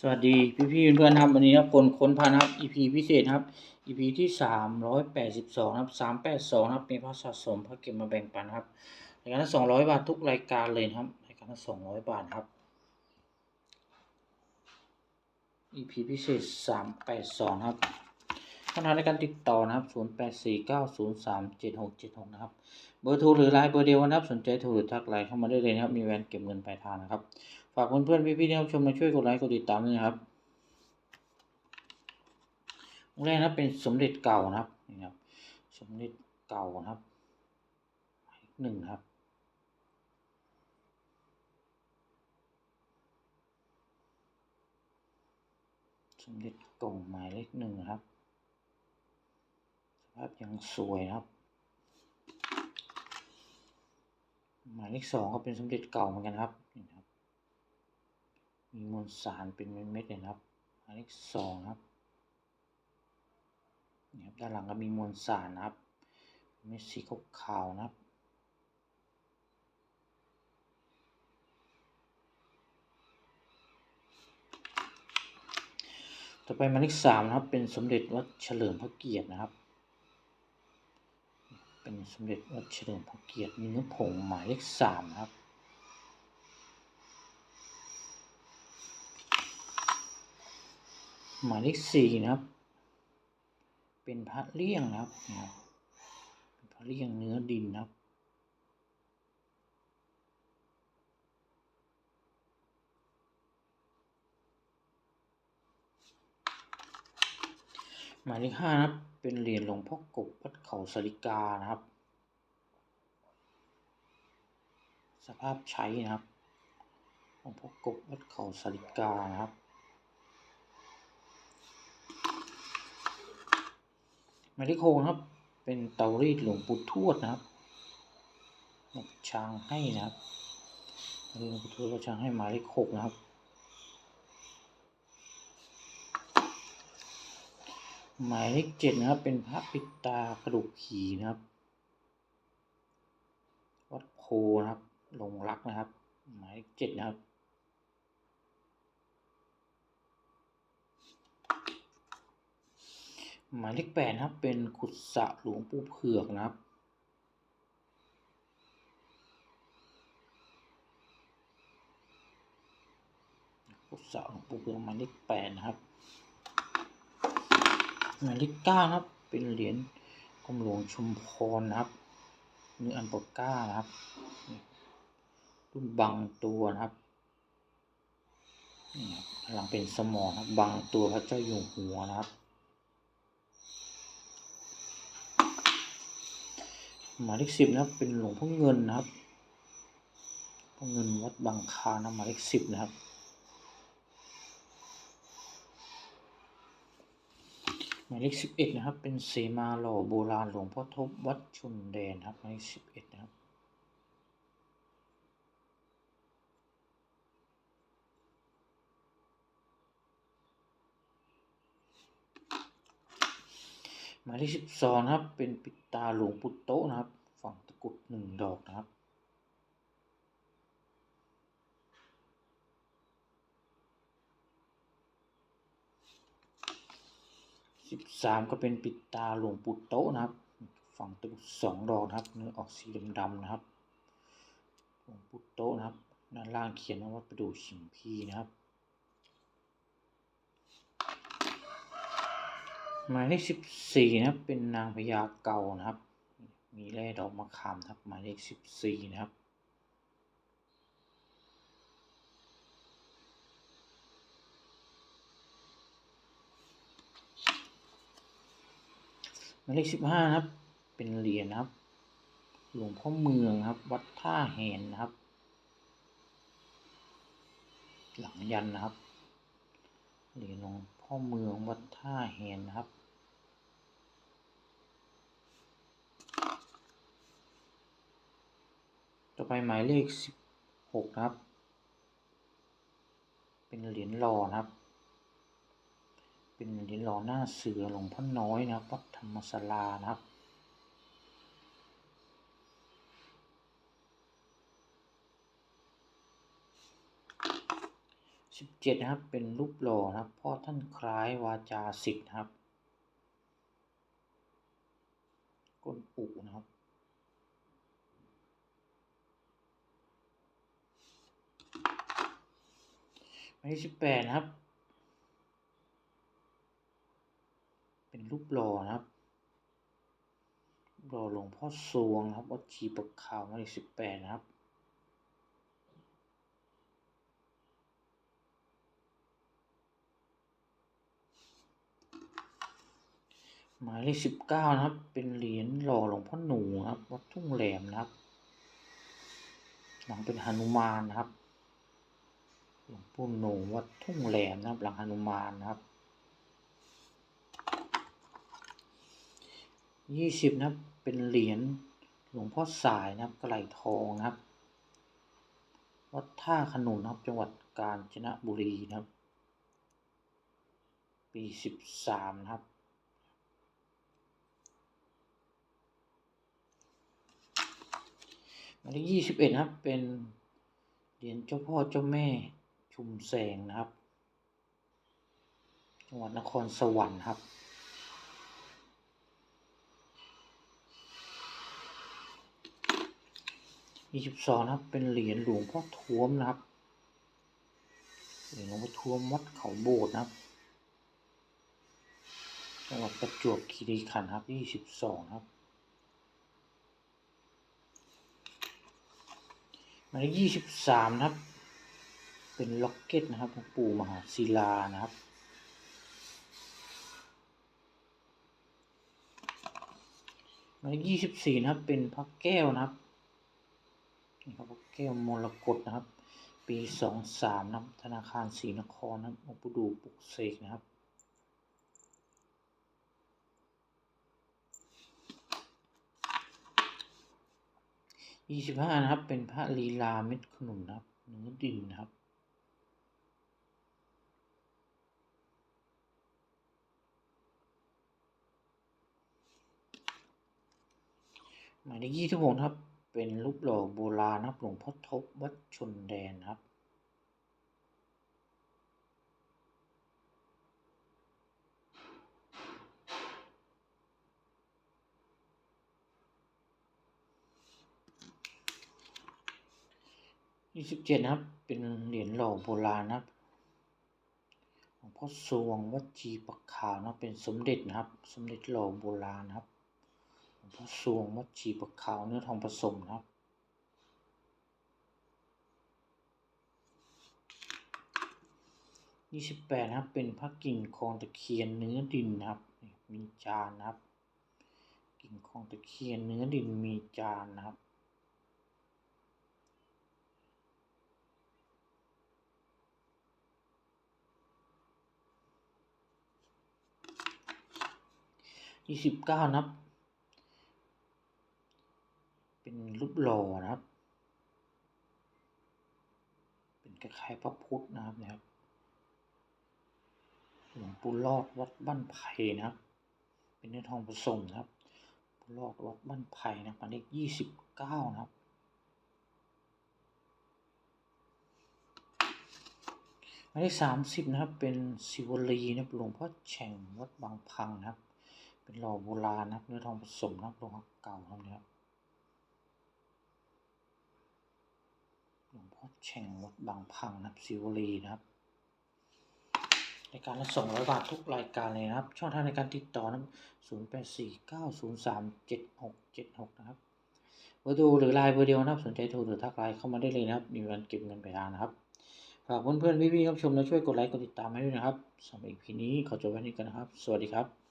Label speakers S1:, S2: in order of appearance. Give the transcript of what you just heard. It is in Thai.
S1: สวัสดีพี่พี่ๆเพื่อนๆครับวันนี้นะครับคนค้นพันครับ EP พิเศษครับ EP ที่สามร้อยแปดสิบสองครับสามแปดสองครับมีพระสะสมพระเก็บมาแบ่งปันครับรายการละสองร้อยบาททุกรายการเลยครับรายการละสองร้อยบาทครับ EP พิเศษสามแปดสองครับช่องทางในการติดต่อนะครับศูนย์แปดสี่เก้าศูนย์สามเจ็ดหกเจ็ดหกนะครับ เบอร์โทรหรือไลน์เบอร์เดียวนะครับ สนใจโทรหรือทักไลน์เข้ามาได้เลยนะครับ มีแวนเก็บเงินปลายทางนะครับากเพื่อนๆพี่ๆที่รับชมมาช่วยกดไลค์กดติดตามด้วยนะครับองค์แรกนะเป็นสมเด็จเก่านะครับนี่ครับ สมเด็จเก่านะครับหมายเลขหนึ่งครับสมเด็จเก่าหมายเลขหนึ่งครับสภาพยังสวยครับ หมายเลขสองก็เป็นสมเด็จเก่าเหมือนกันครับนี่ครับ มีมวลสารเป็นเม็ดๆเลยนะครับหมายเลขสองครับนี่ครับด้านหลังก็มีมวลสารนะครับเม็ดสีขาวๆนะครับต่อไปหมายเลขสามนะครับ เป็นสมเด็จวัดเฉลิมพระเกียรตินะครับ เป็นสมเด็จวัดเฉลิมพระเกียรติมีเนื้อผงหมายเลขสามนะครับ หมายเลขสี่นะครับ เป็นพระเลี่ยงนะครับเป็นพระเลี่ยงเนื้อดินนะครับหมายเลขห้านะครับ เป็นเหรียญหลวงพ่อกบวัดเขาสาริกานะครับ สภาพใช้นะครับหลวงพ่อกบวัดเขาสาริกานะครับ ห มายเลขหกนะครับ เป็นเตารีดหลวงปู่ทวดนะครับช้างให้นะครับหลวงปู่ทวดก็ช้างให้หมายเลขหกนะครับ หมายเลขเจ็ดนะครับ เป็นพระปิตากระดูกผีนะครับวัดโพนะครับลงรักนะครับ หมายเลขเจ็ดนะครับ หมายเลขแปดนะครับ เป็นขุดสะหลวงปู่เผือกนะครับ ขุดสะหลวงปู่เผือกหมายเลขแปดนะครับ หมายเลขเก้านะครับ เป็นเหรียญกรมหลวงชุมพรนะครับเนื้ออันปาก้านะครับรุ่นบางตัวนะครับนี่ครับหลังเป็นสมอนะครับบางตัวพระเจ้าอยู่หัวนะครับ หมายเลขสิบนะครับ เป็นหลวงพ่อเงินนะครับพ่อเงินวัดบางคานะหมายเลขสิบนะครับ หมายเลขสิบเอ็ดนะครับ เป็นเสมาหล่อโบราณหลวงพ่อทบวัดชุนแดนครับหมายเลขสิบเอ็ดนะครับ มายเลขสิบสองนะครับ เป็นปิดตาหลวงปู่โตนะครับ ฝั่งตะกุดหนึ่งดอกนะครับ สิบสามก็เป็นปิดตาหลวงปู่โตนะครับ ฝั่งตะกุดสองดอกนะครับ เนื้อออกสีดำๆนะครับ หลวงปู่โตนะครับ ด้านล่างเขียนว่าประดู่ชิมพีนะครับ หมายเลขสิบสี่นะครับ เป็นนางพญาเก่านะครับ มีแร่ดอกมะขามนะครับ หมายเลขสิบสี่นะครับ หมายเลขสิบห้านะครับ เป็นเหรียญนะครับ หลวงพ่อเมืองครับ วัดท่าแหนนะครับ หลังยันนะครับ เหรียญหลวงพ่อเมืองวัดท่าแหนนะครับ ต่อไปหมายเลขสิบหกนะครับ เป็นเหรียญหล่อนะครับ เป็นเหรียญหล่อหน้าเสือหลวงพ่อน้อยนะครับวัดธรรมศาลานะครับสิบเจ็ดนะครับ เป็นรูปหล่อนะครับพ่อท่านคล้ายวาจาสิทธิ์นะครับก้นปูนะครับ หมายเลขสิบแปดนะครับ เป็นรูปหล่อนะครับรูปหล่อหลวงพ่อสวงครับวัดชีประขาวหมายเลขสิบแปดนะครับหมายเลขสิบเก้านะครับ เป็นเหรียญหล่อหลวงพ่อหนูครับ วัดทุ่งแหลมนะครับ หลังเป็นหนุมานนะครับ หลวงปู่หนูวัดทุ่งแหลมนะครับหลังหนุมานนะครับยี่สิบนะครับเป็นเหรียญหลวงพ่อสายนะครับกระไหลทองนะครับ วัดท่าขนุนนะครับจังหวัดกาญจนบุรีนะครับ ปีสิบสามนะครับหมายเลขยี่สิบเอ็ดนะครับเป็นเหรียญเจ้าพ่อเจ้าแม่ ชุมแสงนะครับ จังหวัดนครสวรรค์ครับ ยี่สิบสองครับ เป็นเหรียญหลวงพ่อท้วมนะครับ เหรียญหลวงพ่อท้วมวัดเขาโบสถ์นะครับ จังหวัดประจวบคีรีขันธ์ครับยี่สิบสองครับหมายเลขยี่สิบสามนะครับ เป็นล็อกเก็ตนะครับหลวงปู่มหาศิลานะครับหมายเลขยี่สิบสี่นะครับ เป็นพระแก้วนะครับนี่ครับพระแก้วมรกตนะครับ ปีสองสามนะธนาคารศรีนครนะครับหลวงปู่ดูปลุกเสกนะครับยี่สิบห้านะครับ เป็นพระลีลาเม็ดขนุนนะครับเนื้อดินนะครับ หมายเลขยี่สิบหกนครับ เป็นรูปหล่อโบราณนะครับหลวงพ่อทบวัดชนแดนครับยี่สิบเจ็ดนะครับ เป็นเหรียญหล่อโบราณนะครับหลวงพ่อสวงวัดจีปักขาวนะครับเป็นสมเด็จนะครับ สมเด็จหล่อโบราณนะครับ พ่อสวงวัดจีปักขาวเนื้อทองผสมนะครับ ยี่สิบแปดนะครับ เป็นพระกิ่งคองตะเคียนเนื้อดินนะครับ มีจานนะครับ กิ่งคองตะเคียนเนื้อดินมีจานนะครับยี่สิบเก้านะครับ เป็น รูปหล่อนะครับ เป็นคล้ายๆพระพุทธนะครับนะครับหลวงปู่รอดวัดบ้านไผ่นะครับ เป็นเนื้อทองผสมนะครับปู่รอดวัดบ้านไผ่นะครับหมายเลขยี่สิบเก้านะครับหมายเลขสามสิบนะครับ เป็นสิวลีนะครับหลวงพ่อแฉ่งวัดบางพังนะครับ เป็นหล่อโบราณนะครับเนื้อทองผสมนะครับหลวงพ่อเก่านะครับเนี่ยครับหล วงพ่อแฉ่งวัดบางพังนะครับสิวลีนะครับรายการละสองร้อยบาททุกรายการเลยนะครับ ช่องทางในการติดต่อนับศูนย์แปดสี่เก้าศูนย์สามเจ็ดหกเจ็ดหกนะครับเบอร์โทรหรือไลน์เบอร์เดียวนะครับ สนใจโทรหรือทักไลน์เข้ามาได้เลยนะครับมีวันเก็บเงินไปลายทางนะครับฝากเพื่อนๆพี่ๆรับชมและช่วยกดไลค์กดติดตามให้ด้วยนะครับสำหรับอีพีนี้ขอจบไว้นี้กันนะครับ สวัสดีครับ